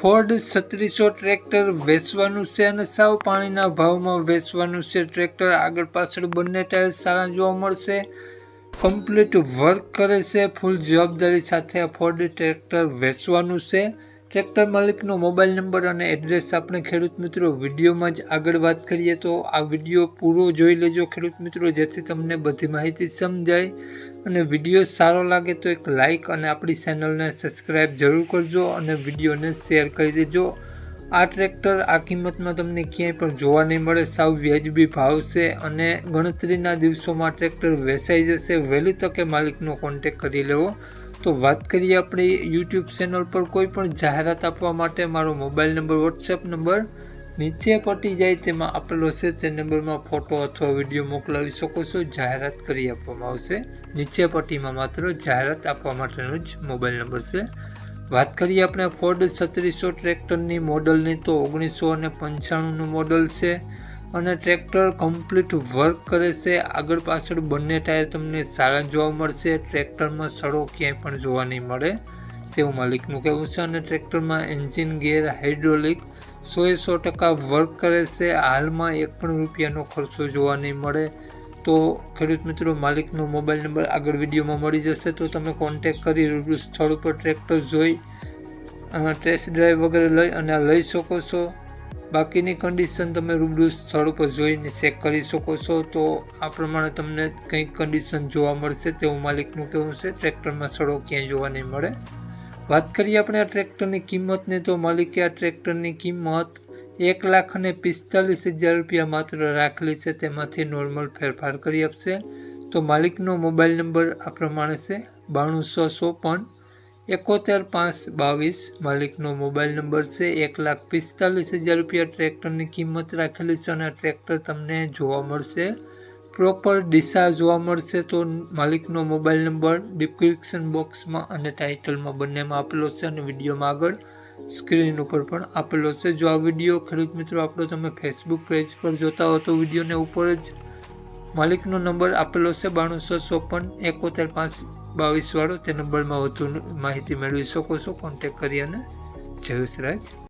Ford છત્રીસો tractor વેચવાનું છે અને સાવ પાણીના ભાવમાં વેચવાનું છે. ટ્રેક્ટર આગળ પાછળ બંને ટાયર સારા જોવા મળશે. કમ્પ્લીટ વર્ક કરે છે. ફૂલ જવાબદારી સાથે આ ફોર્ડ ટ્રેક્ટર વેચવાનું છે. ટ્રેક્ટર માલિકનો મોબાઈલ નંબર અને એડ્રેસ આપણે ખેડૂત મિત્રો વિડીયોમાં જ આગળ વાત કરીએ તો આ વીડિયો પૂરો જોઈ લેજો ખેડૂત મિત્રો, જેથી તમને બધી માહિતી સમજાય. અને વીડિયો સારો લાગે તો એક લાઇક અને આપણી ચેનલને સબસ્ક્રાઈબ જરૂર કરજો અને વિડીયોને શેર કરી દેજો. આ ટ્રેક્ટર આ કિંમતમાં તમને ક્યાંય પણ જોવા નહીં મળે સાવ વ્યાજબી ભાવ છે અને ગણતરીના દિવસોમાં ટ્રેક્ટર વેચાઈ જશે. વહેલી તકે માલિકનો કોન્ટેક કરી લેવો. તો વાત કરીએ આપણી યુટ્યુબ ચેનલ પર કોઈ પણ જાહેરાત આપવા માટે મારો મોબાઈલ નંબર વોટ્સએપ નંબર નીચે પટી જાય તેમાં આપેલો છે તે નંબરમાં ફોટો અથવા વીડિયો મોકલાવી શકો છો. જાહેરાત કરી આપવામાં આવશે. નીચે પટ્ટીમાં માત્ર જાહેરાત આપવા માટેનો જ મોબાઈલ નંબર છે. વાત કરીએ આપણે ફોર્ડ છત્રીસો ટ્રેક્ટરની મોડલની તો ઓગણીસો અને પંચાણુંનું મોડલ છે અને ટ્રેક્ટર કમ્પ્લીટ વર્ક કરે છે. આગળ પાછળ બંને ટાયર તમને સારા જોવા મળશે. ટ્રેક્ટરમાં સડો ક્યાંય પણ જોવા નહીં મળે. તેવું માલિકનું કહેવું છે અને ટ્રેક્ટરમાં એન્જિન ગેર હાઇડ્રોલિક સોએ સો ટકા વર્ક કરે છે. હાલમાં એક પણ રૂપિયાનો ખર્ચો જોવા નહીં મળે. તો ખેડૂત મિત્રો, માલિકનો મોબાઈલ નંબર આગળ વિડીયોમાં મળી જશે. તો તમે કોન્ટેક કરી રૂબરૂ સ્થળ ઉપર ટ્રેક્ટર જોઈ ટેસ્ટ ડ્રાઈવ વગેરે લઈ અને લઈ શકો છો. બાકીની કન્ડિશન તમે રૂબરૂ સ્થળ ઉપર જોઈને ચેક કરી શકો છો. તો આ પ્રમાણે તમને કંઈક કન્ડિશન જોવા મળશે તેવું માલિકનું કહેવું છે. ટ્રેક્ટરમાં સડો ક્યાંય જોવા નહીં મળે. વાત કરીએ આપણે આ ટ્રેક્ટરની કિંમતની, તો માલિકે આ ટ્રેક્ટરની કિંમત એક લાખ અને પિસ્તાલીસ હજાર રૂપિયા માત્ર રાખેલી છે. તેમાંથી નોર્મલ ફેરફાર કરી આપશે. તો માલિકનો મોબાઈલ નંબર આ પ્રમાણે છે બાણું સો ચોપન, એકોતેર પાંચ બાવીસ. માલિકનો મોબાઈલ નંબર છે, એક લાખ પિસ્તાલીસ હજાર રૂપિયા. ટ્રેક્ટરની કિંમત રાખેલી છે અને આ ટ્રેક્ટર તમને જોવા મળશે. પ્રોપર દિશા જોવા મળશે તો માલિકનો મોબાઈલ નંબર ડિસ્ક્રિપ્શન બોક્સમાં અને ટાઇટલમાં બંનેમાં આપેલો છે અને વિડીયોમાં આગળ સ્ક્રીન ઉપર પણ આપેલો છે. જો આ વીડિયો ખેડૂત મિત્રો આપણો તમે ફેસબુક પેજ પર જોતા હો તો વિડીયોને ઉપર જ માલિકનો નંબર આપેલો છે બાણુંસો ચોપન એકોતેર પાંચ બાવીસવાળો તે નંબરમાં વધુ માહિતી મેળવી શકો છો. કોન્ટેક કરી અને જયુસરાજ રાજ.